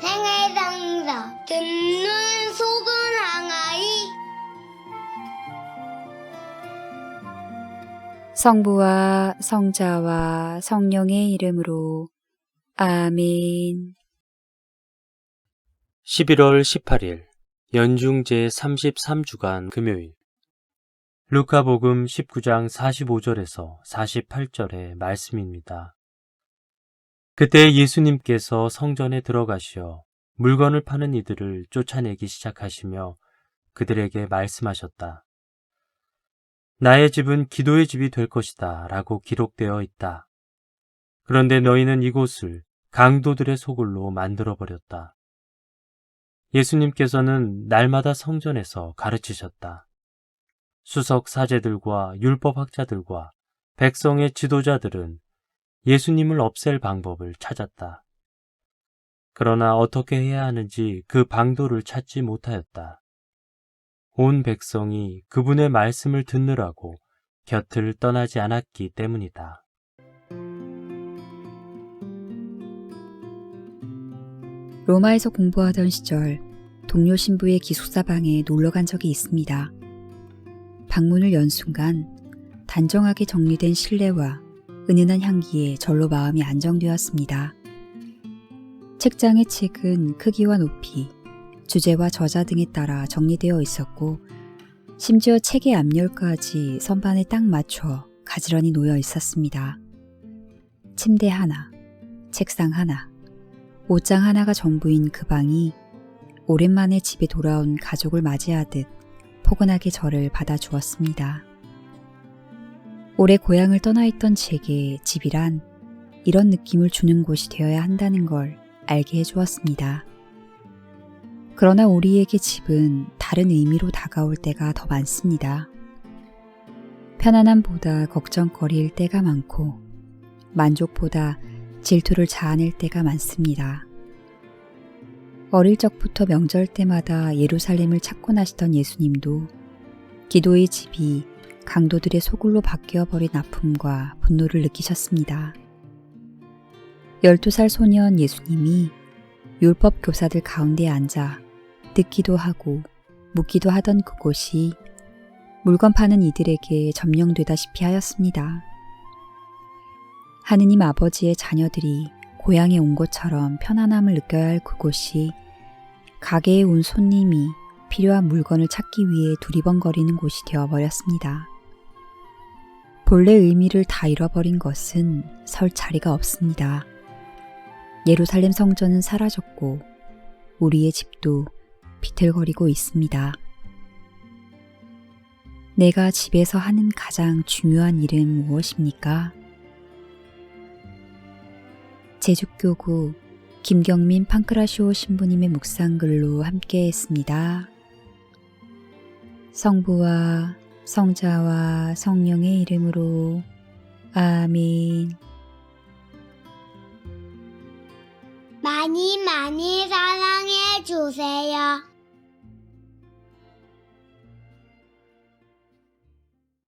생애상사 듣는 속은 항아리 성부와 성자와 성령의 이름으로 아멘. 11월 18일 연중제 33주간 금요일 루카복음 19장 45절에서 48절의 말씀입니다. 그때 예수님께서 성전에 들어가시어 물건을 파는 이들을 쫓아내기 시작하시며 그들에게 말씀하셨다. 나의 집은 기도의 집이 될 것이다 라고 기록되어 있다. 그런데 너희는 이곳을 강도들의 소굴로 만들어버렸다. 예수님께서는 날마다 성전에서 가르치셨다. 수석 사제들과 율법학자들과 백성의 지도자들은 예수님을 없앨 방법을 찾았다. 그러나 어떻게 해야 하는지 그 방도를 찾지 못하였다. 온 백성이 그분의 말씀을 듣느라고 곁을 떠나지 않았기 때문이다. 로마에서 공부하던 시절 동료 신부의 기숙사 방에 놀러 간 적이 있습니다. 방문을 연 순간 단정하게 정리된 실내와 은은한 향기에 절로 마음이 안정되었습니다. 책장의 책은 크기와 높이, 주제와 저자 등에 따라 정리되어 있었고, 심지어 책의 앞열까지 선반에 딱 맞춰 가지런히 놓여 있었습니다. 침대 하나, 책상 하나, 옷장 하나가 전부인 그 방이 오랜만에 집에 돌아온 가족을 맞이하듯 포근하게 저를 받아주었습니다. 오래 고향을 떠나 있던 제게 집이란 이런 느낌을 주는 곳이 되어야 한다는 걸 알게 해주었습니다. 그러나 우리에게 집은 다른 의미로 다가올 때가 더 많습니다. 편안함보다 걱정거리일 때가 많고 만족보다 질투를 자아낼 때가 많습니다. 어릴 적부터 명절 때마다 예루살렘을 찾곤 하시던 예수님도 기도의 집이 강도들의 소굴로 바뀌어 버린 아픔과 분노를 느끼셨습니다. 12살 소년 예수님이 율법 교사들 가운데 앉아 듣기도 하고 묻기도 하던 그곳이 물건 파는 이들에게 점령되다시피 하였습니다. 하느님 아버지의 자녀들이 고향에 온 것처럼 편안함을 느껴야 할 그곳이 가게에 온 손님이 필요한 물건을 찾기 위해 두리번거리는 곳이 되어버렸습니다. 본래 의미를 다 잃어버린 것은 설 자리가 없습니다. 예루살렘 성전은 사라졌고 우리의 집도 비틀거리고 있습니다. 내가 집에서 하는 가장 중요한 일은 무엇입니까? 제주교구 김경민 판크라시오 신부님의 묵상글로 함께 했습니다. 성부와 성자와 성령의 이름으로 아멘. 많이 많이 주세요.